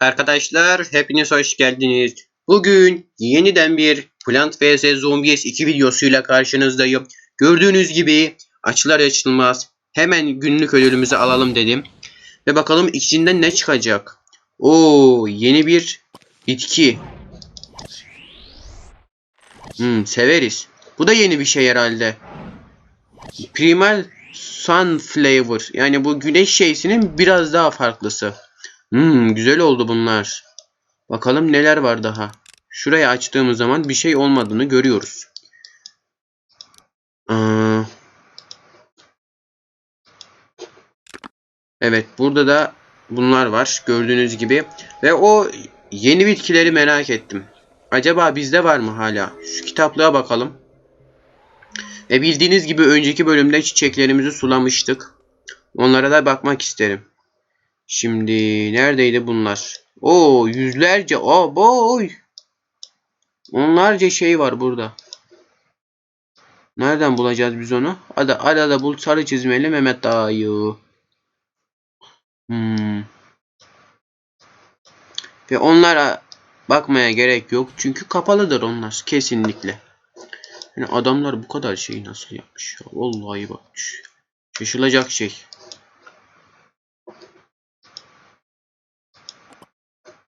Arkadaşlar hepiniz hoş geldiniz. Bugün yeniden bir Plant vs Zombies 2 videosuyla karşınızdayım. Gördüğünüz gibi açılar açılmaz. Hemen günlük ödülümüzü alalım dedim. Ve bakalım içinden ne çıkacak. Oo yeni bir bitki. Hmm, severiz. Bu da yeni bir şey herhalde. Primal Sunflower. Yani bu güneş şeysinin biraz daha farklısı. Hmm, güzel oldu bunlar. Bakalım neler var daha. Şurayı açtığımız zaman bir şey olmadığını görüyoruz. Aa, evet burada da bunlar var gördüğünüz gibi. Ve o yeni bitkileri merak ettim. Acaba bizde var mı hala? Şu kitaplığa bakalım. Ve bildiğiniz gibi önceki bölümde çiçeklerimizi sulamıştık. Onlara da bakmak isterim. Şimdi neredeydi bunlar? Oo yüzlerce. Aa boy. Onlarca şey var burada. Nereden bulacağız biz onu? Hadi hadi da bul sarı çizmeli Mehmet dayı. Hmm. Ve onlara bakmaya gerek yok. Çünkü kapalıdır onlar kesinlikle. Yani adamlar bu kadar şeyi nasıl yapmış ya? Vallahi bak. Şaşılacak şey.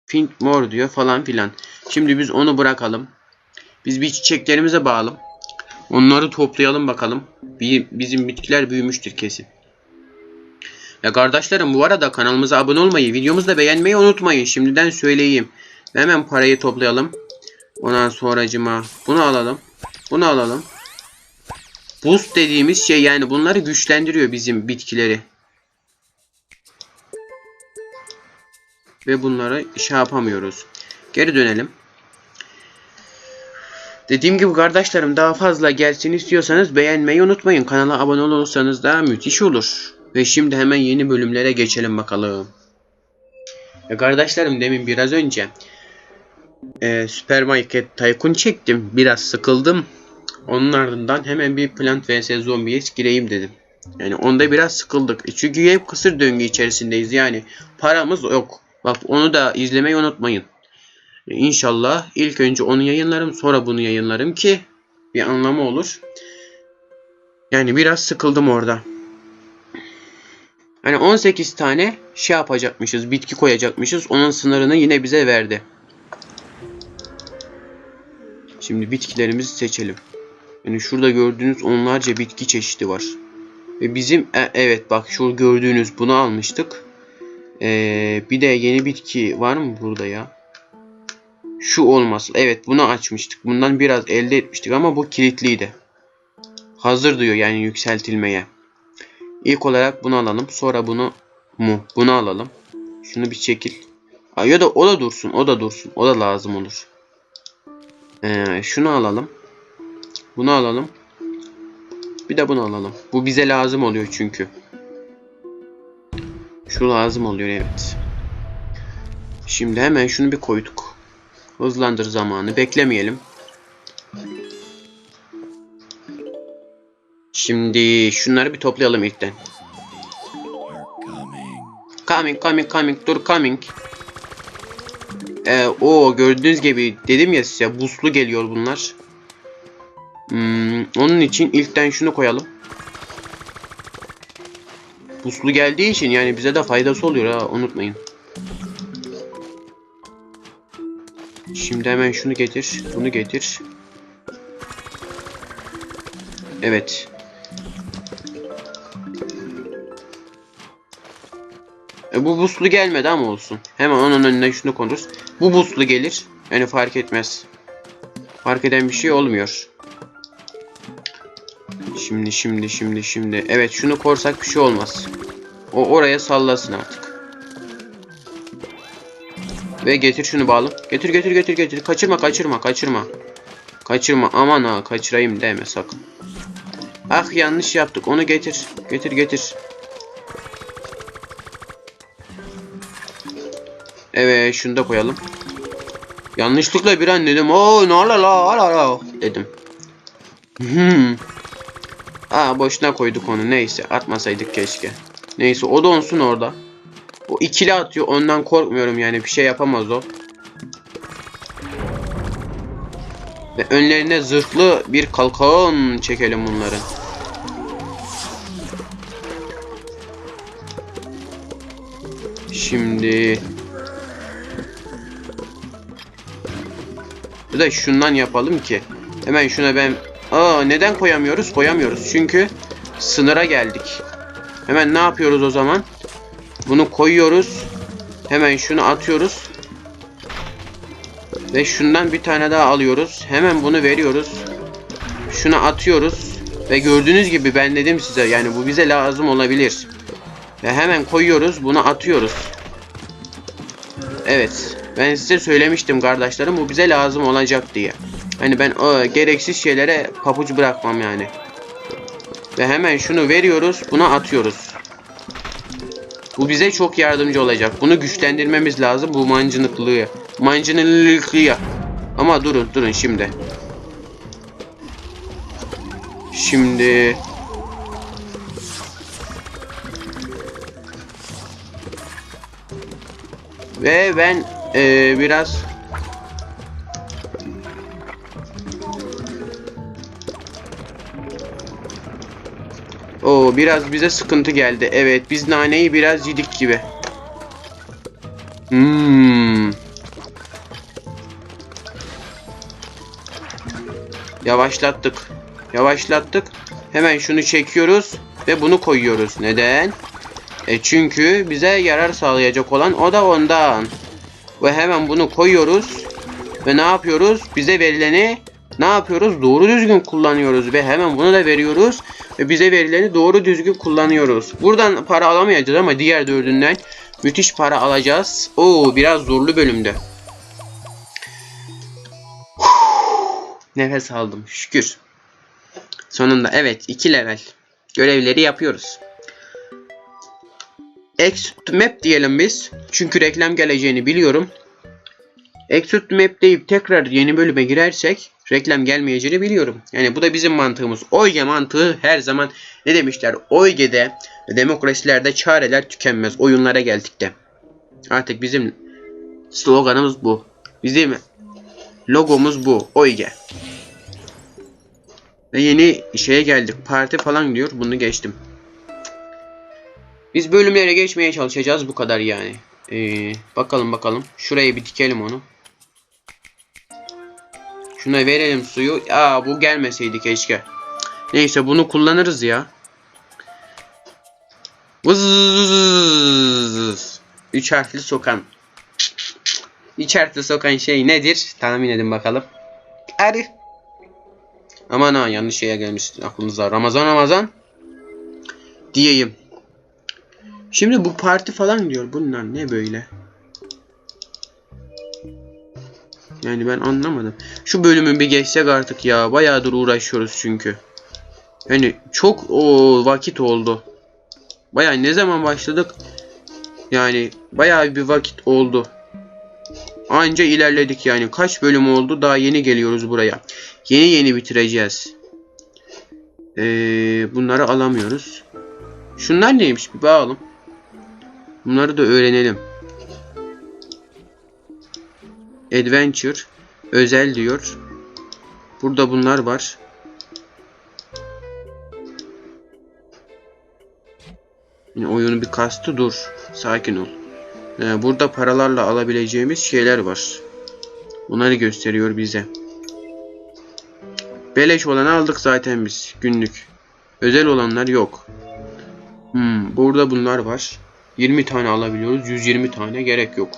Pink mor diyor falan filan. Şimdi biz onu bırakalım. Biz bir çiçeklerimize bağalım. Onları toplayalım bakalım. Bizim bitkiler büyümüştür kesin. Ya kardeşlerim bu arada kanalımıza abone olmayı, videomuzu da beğenmeyi unutmayın. Şimdiden söyleyeyim. Hemen parayı toplayalım. Ondan sonracıma bunu alalım. Bunu alalım. Boost dediğimiz şey yani bunları güçlendiriyor bizim bitkileri. Ve bunlara şey yapamıyoruz. Geri dönelim. Dediğim gibi kardeşlerim daha fazla gelsin istiyorsanız beğenmeyi unutmayın. Kanala abone olursanız da müthiş olur. Ve şimdi hemen yeni bölümlere geçelim bakalım. Ya kardeşlerim demin biraz önce e, Supermarket Tycoon çektim. Biraz sıkıldım. Onun ardından hemen bir Plant vs Zombies gireyim dedim. Yani onda biraz sıkıldık. E, Çünkü hep kısır döngü içerisindeyiz. Yani paramız yok. Bak onu da izlemeyi unutmayın. E, İnşallah ilk önce onu yayınlarım sonra bunu yayınlarım ki bir anlamı olur. Yani biraz sıkıldım orada. Hani 18 tane şey yapacakmışız, bitki koyacakmışız. Onun sınırını yine bize verdi. Şimdi bitkilerimizi seçelim. Yani şurada gördüğünüz onlarca bitki çeşidi var. Ve bizim e, evet bak şu gördüğünüz bunu almıştık. Ee, bir de yeni bitki var mı burada ya? Şu olması. Evet bunu açmıştık. Bundan biraz elde etmiştik ama bu kilitliydi. Hazır diyor yani yükseltilmeye. İlk olarak bunu alalım. Sonra bunu mu? Bunu alalım. Şunu bir çekil. Ya da o da dursun. O da dursun. O da lazım olur. Ee, şunu alalım. Bunu alalım. Bir de bunu alalım. Bu bize lazım oluyor çünkü. Şu lazım oluyor evet. Şimdi hemen şunu bir koyduk. Hızlandır zamanı. Beklemeyelim. Şimdi şunları bir toplayalım ilkten. Coming, coming, coming, dur coming. Ee, o gördüğünüz gibi dedim ya size buslu geliyor bunlar. Hmm, onun için ilkten şunu koyalım. Buslu geldiği için yani bize de faydası oluyor ha unutmayın. Şimdi hemen şunu getir, bunu getir. Evet. E, bu buslu gelmedi ama olsun. Hemen onun önüne şunu konuruz. Bu buslu gelir. Yani fark etmez. Fark eden bir şey olmuyor. Şimdi şimdi şimdi şimdi. Evet şunu korsak bir şey olmaz. O oraya sallasın artık. Ve getir şunu bağlı. Getir getir getir getir. Kaçırma kaçırma kaçırma. Kaçırma aman ha kaçırayım deme sakın. Ah yanlış yaptık onu getir. Getir getir. Evet şunu da koyalım. Yanlışlıkla bir an dedim. Oo ne la la la la dedim. Hmm. Aa boşuna koyduk onu. Neyse atmasaydık keşke. Neyse o donsun orada. O ikili atıyor. Ondan korkmuyorum yani. Bir şey yapamaz o. Ve önlerine zırhlı bir kalkan çekelim bunların. Şimdi Bir de şundan yapalım ki. Hemen şuna ben... Aa neden koyamıyoruz? Koyamıyoruz. Çünkü sınıra geldik. Hemen ne yapıyoruz o zaman? Bunu koyuyoruz. Hemen şunu atıyoruz. Ve şundan bir tane daha alıyoruz. Hemen bunu veriyoruz. Şunu atıyoruz. Ve gördüğünüz gibi ben dedim size yani bu bize lazım olabilir. Ve hemen koyuyoruz. Bunu atıyoruz. Evet. Ben size söylemiştim kardeşlerim bu bize lazım olacak diye. Hani ben o gereksiz şeylere papuç bırakmam yani. Ve hemen şunu veriyoruz. Buna atıyoruz. Bu bize çok yardımcı olacak. Bunu güçlendirmemiz lazım bu mancınıklığı. Mancınıklığı. Ama durun durun şimdi. Şimdi ve ben eee, biraz O biraz bize sıkıntı geldi. Evet biz naneyi biraz yedik gibi. Hmm. Yavaşlattık. Yavaşlattık. Hemen şunu çekiyoruz ve bunu koyuyoruz. Neden? E çünkü bize yarar sağlayacak olan o da ondan. Ve hemen bunu koyuyoruz. Ve ne yapıyoruz? Bize verileni ne yapıyoruz? Doğru düzgün kullanıyoruz ve hemen bunu da veriyoruz. Ve bize verileni doğru düzgün kullanıyoruz. Buradan para alamayacağız ama diğer dördünden müthiş para alacağız. Oo biraz zorlu bölümde. Nefes aldım şükür. Sonunda evet 2 level. Görevleri yapıyoruz. Exit map diyelim biz. Çünkü reklam geleceğini biliyorum. Exit map deyip tekrar yeni bölüme girersek reklam gelmeyeceğini biliyorum. Yani bu da bizim mantığımız. Oyge mantığı her zaman ne demişler? Oyge'de demokrasilerde çareler tükenmez. Oyunlara geldik de. Artık bizim sloganımız bu. Bizim logomuz bu. Oyge. Ve yeni şeye geldik. Parti falan diyor. Bunu geçtim. Biz bölümlere geçmeye çalışacağız. Bu kadar yani. Ee, bakalım bakalım. Şuraya bir dikelim onu. Şuna verelim suyu. Aa bu gelmeseydi keşke. Neyse bunu kullanırız ya. Vız. Üç harfli sokan. Üç sokan şey nedir? Tahmin edin bakalım. Arı. Aman yanlış şeye gelmiş aklınıza. Ramazan Ramazan. Diyeyim. Şimdi bu parti falan diyor. Bunlar ne böyle? Yani ben anlamadım. Şu bölümü bir geçsek artık ya. Bayağıdır uğraşıyoruz çünkü. Yani çok o vakit oldu. Bayağı ne zaman başladık? Yani bayağı bir vakit oldu. Anca ilerledik yani. Kaç bölüm oldu? Daha yeni geliyoruz buraya. Yeni yeni bitireceğiz. Ee, bunları alamıyoruz. Şunlar neymiş? Bir bakalım. Bunları da öğrenelim. Adventure. Özel diyor. Burada bunlar var. Yine oyunu bir kastı dur. Sakin ol. Ee, burada paralarla alabileceğimiz şeyler var. Bunları gösteriyor bize. Beleş olanı aldık zaten biz günlük. Özel olanlar yok. Hmm, burada bunlar var. 20 tane alabiliyoruz. 120 tane gerek yok.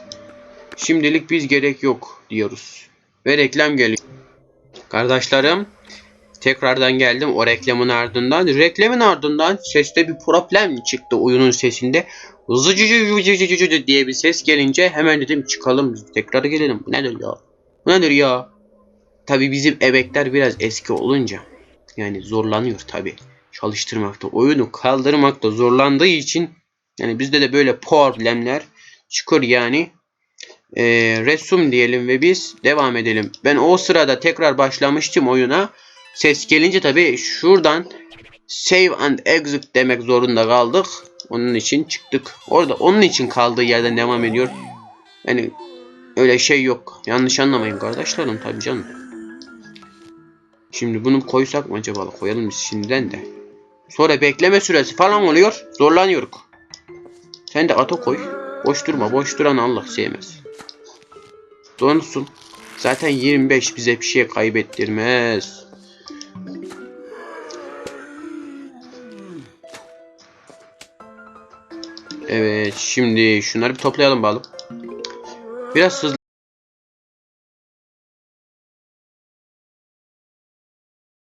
Şimdilik biz gerek yok diyoruz. Ve reklam geliyor. Kardeşlerim tekrardan geldim o reklamın ardından. Reklamın ardından seste bir problem çıktı oyunun sesinde. Zıcıcıcıcıcıcıcı diye bir ses gelince hemen dedim çıkalım tekrar gelelim. Bu nedir ya? Bu nedir ya? Tabi bizim emekler biraz eski olunca yani zorlanıyor tabi çalıştırmakta. Oyunu kaldırmakta zorlandığı için yani bizde de böyle problemler çıkıyor yani. Ee, resim diyelim ve biz devam edelim. Ben o sırada tekrar başlamıştım oyuna. Ses gelince tabi şuradan save and exit demek zorunda kaldık. Onun için çıktık. Orada onun için kaldığı yerden devam ediyor. Yani öyle şey yok. Yanlış anlamayın kardeşlerim tabii canım. Şimdi bunu koysak mı acaba? Koyalım biz şimdiden de. Sonra bekleme süresi falan oluyor. Zorlanıyoruz. Sen de ata koy. Boş durma. Boş duran Allah sevmez. Donsun. Zaten 25 bize bir şey kaybettirmez. Evet şimdi şunları bir toplayalım bakalım. Biraz hızlı